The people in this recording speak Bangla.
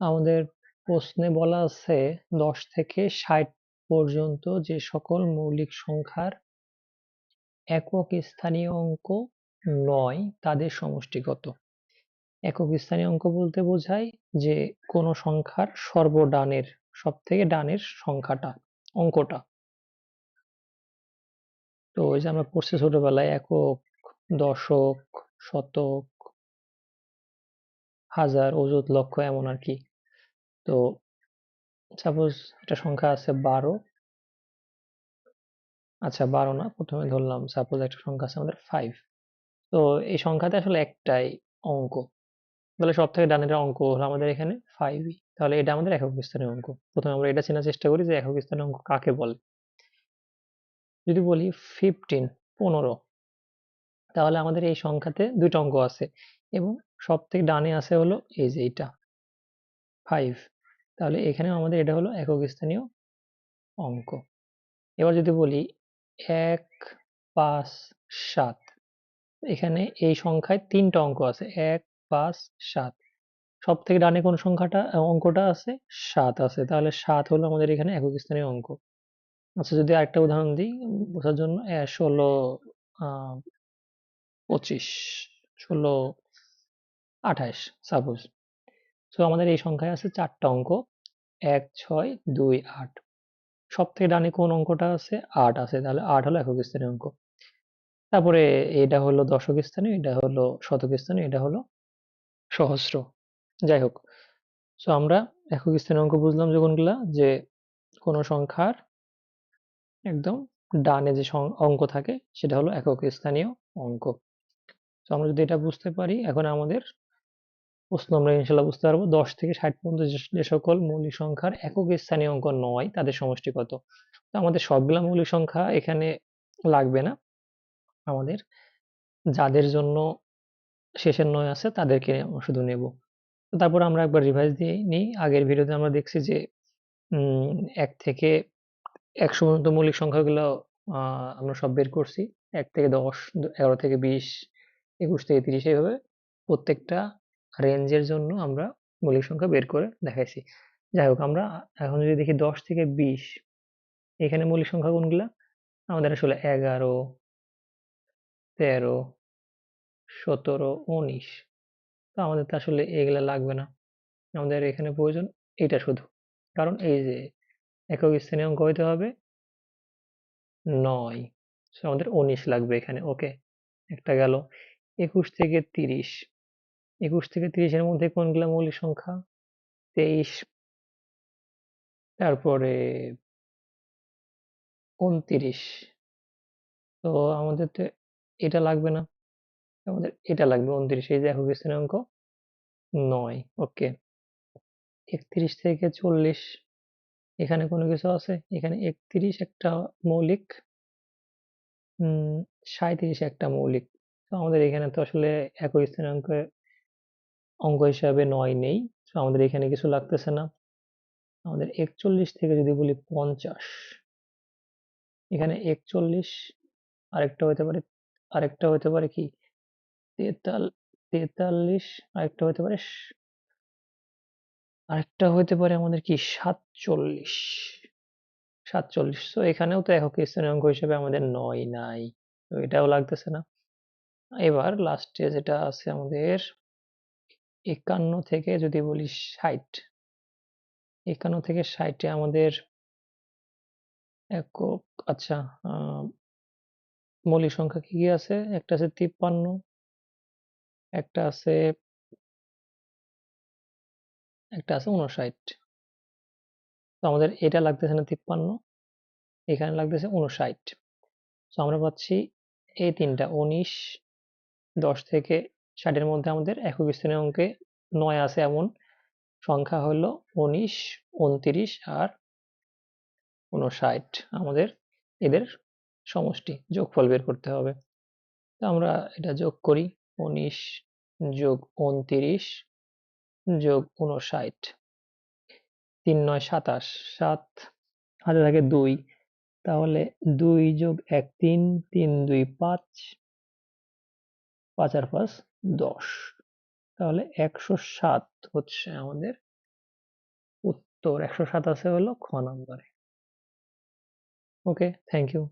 আমাদের প্রশ্নে বলা আছে দশ থেকে ষাট পর্যন্ত যে সকল মৌলিক সংখ্যার একক স্থানীয় অঙ্ক নয়, তাদের সমষ্টি কত একক স্থানীয় অঙ্ক বলতে বোঝায় যে কোন সংখ্যার সর্বডানের সব থেকে ডানের সংখ্যাটা, অঙ্কটা। তো ওই যে আমরা পড়ছি ছোটবেলায়, একক, দশক, শতক, হাজার, অযুত, লক্ষ, এমন আর কি। তো সাপোজ একটা সংখ্যা আছে বারো। আচ্ছা বারো না, প্রথমে ধরলাম সাপোজ একটা সংখ্যা আছে আমাদের ফাইভ তো এই সংখ্যাতে আসলে একটাই অঙ্ক। তাহলে সব থেকে ডানের অঙ্ক হলো আমাদের এখানে ফাইভই তাহলে এটা আমাদের একক স্থানীয় অঙ্ক। প্রথমে আমরা এটা চেনার চেষ্টা করি যে একক স্থানীয় অঙ্ক কাকে বলে। যদি বলি ফিফটিন পনেরো, তাহলে আমাদের এই সংখ্যাতে দুইটা অঙ্ক আছে এবং সব থেকে ডানে আছে হলো এই যে এইটা ফাইভ তাহলে এখানেও আমাদের এটা হলো একক স্থানীয় অঙ্ক। এবার যদি বলি এক পাঁচ সাত, এখানে এই সংখ্যায় তিনটা অঙ্ক আছে, এক পাঁচ সাত। সব থেকে ডানে কোন সংখ্যাটা, অঙ্কটা আছে? সাত আছে। তাহলে সাত হলো আমাদের এখানে একক স্থানীয় অঙ্ক। আচ্ছা যদি আরেকটা উদাহরণ দিই, বোঝার জন্য ষোলো পঁচিশ, ষোলো, আঠাশ, সাপোজ। তো আমাদের এই সংখ্যায় আছে চারটা অঙ্ক। এক, ছয়, দুই, আট। সব থেকে ডানে কোন অঙ্কটা আছে? আট আছে। তাহলে আট হলো একক স্থানীয় অঙ্ক। তারপরে এটা হলো দশক স্থানীয়, এটা হলো শতক স্থানীয়, এটা হলো সহস্র। যাই হোক তো আমরা একক স্থানীয় অঙ্ক বুঝলাম যে কোনগুলা যে কোন সংখ্যার একদম ডানে যে অঙ্ক থাকে সেটা হলো একক স্থানীয় অঙ্ক। তো আমরা যদি এটা বুঝতে পারি, এখন আমাদের প্রশ্ন আমরা ইনশাল্লাহ বুঝতে পারব। দশ থেকে ষাট পর্যন্ত যে সকল মৌলিক সংখ্যার একক স্থানীয় অঙ্ক নয়, তাদের সমষ্টি কত? তো আমাদের সবগুলা মৌলিক সংখ্যা এখানে লাগবে না। আমাদের যাদের জন্য শেষের নয় আছে, তাদেরকে শুধু নেব। তারপর আমরা একবার রিভাইজ দিয়ে নিই। আগের ভিডিওতে আমরা দেখছি যে এক থেকে একশো পর্যন্ত মৌলিক সংখ্যাগুলো আমরা সব বের করছি। এক থেকে দশ, এগারো থেকে বিশ, একুশ থেকে তিরিশ, এইভাবে প্রত্যেকটা রেঞ্জের জন্য আমরা মৌলিক সংখ্যা বের করে দেখাইছি। যাই হোক, আমরা এখন যদি দেখি দশ থেকে বিশ, এখানে মৌলিক সংখ্যা কোনগুলা? আমাদের আসলে এগারো, তেরো, সতেরো, উনিশ। তো আমাদের তো আসলে এগুলা লাগবে না। আমাদের এখানে প্রয়োজন এটা শুধু। কারণ এই যে একক স্থানীয় অঙ্ক হইতে হবে নয়। আমাদের উনিশ লাগবে এখানে, ওকে? একটা গেল একুশ থেকে তিরিশ। একুশ থেকে তিরিশের মধ্যে কোনগুলা মৌলিক সংখ্যা? তেইশ, তারপরে উনত্রিশ। তো আমাদের তো এটা লাগবে না। আমাদের এটা লাগবে উনত্রিশ, এই যে একক স্থানীয় অঙ্ক নয়। ওকে। একত্রিশ থেকে চল্লিশ, এখানে কোনো কিছু আছে? এখানে একত্রিশ একটা মৌলিক, উম, সাঁইত্রিশ একটা মৌলিক। তো আমাদের এখানে তো আসলে একই স্থানাঙ্ক অঙ্ক হিসাবে নয় নেই। তো আমাদের এখানে কিছু লাগতেছে না। আমাদের একচল্লিশ থেকে যদি বলি পঞ্চাশ। এখানে একচল্লিশ, আরেকটা হতে পারে, আরেকটা হতে পারে কি? তেতাল, তেতাল্লিশ, আরেকটা হতে পারে আরেকটা হতে পারে আমাদের কি? সাতচল্লিশ। সাতচল্লিশ। তো এখানেও তো একক স্থানীয় অঙ্ক হিসেবে আমাদের নয় নাই। তো এটাও লাগতেছে না। এবার লাস্টে যেটা আছে আমাদের একান্ন থেকে যদি বলি ষাট। একান্ন থেকে ষাটে আমাদের একক আচ্ছা মৌলিক সংখ্যা কি কি আছে? একটা আছে তিপ্পান্ন, একটা আছে একটা আছে উনষাট তো আমাদের এটা লাগতেছে না তিপ্পান্ন, এখানে লাগতেছে উনষাট তো আমরা পাচ্ছি এই তিনটা, উনিশ, দশ থেকে ষাটের মধ্যে আমাদের একক স্থানীয় অঙ্কে নয় আছে এমন। সংখ্যা হলো উনিশ, উনত্রিশ আর উনষাট। আমাদের এদের সমষ্টি, যোগফল বের করতে হবে। তো আমরা এটা যোগ করি, উনিশ যোগ উনত্রিশ যোগ উনষাট। তিন নয় সাতাশ, সাত হাতে থাকে দুই। তাহলে দুই যোগ এক তিন তিন দুই পাঁচ। পাঁচ আর পাঁচ দশ। তাহলে একশো সাত হচ্ছে আমাদের উত্তর। একশো সাত আছে হলো খ নম্বরে। Okay thank you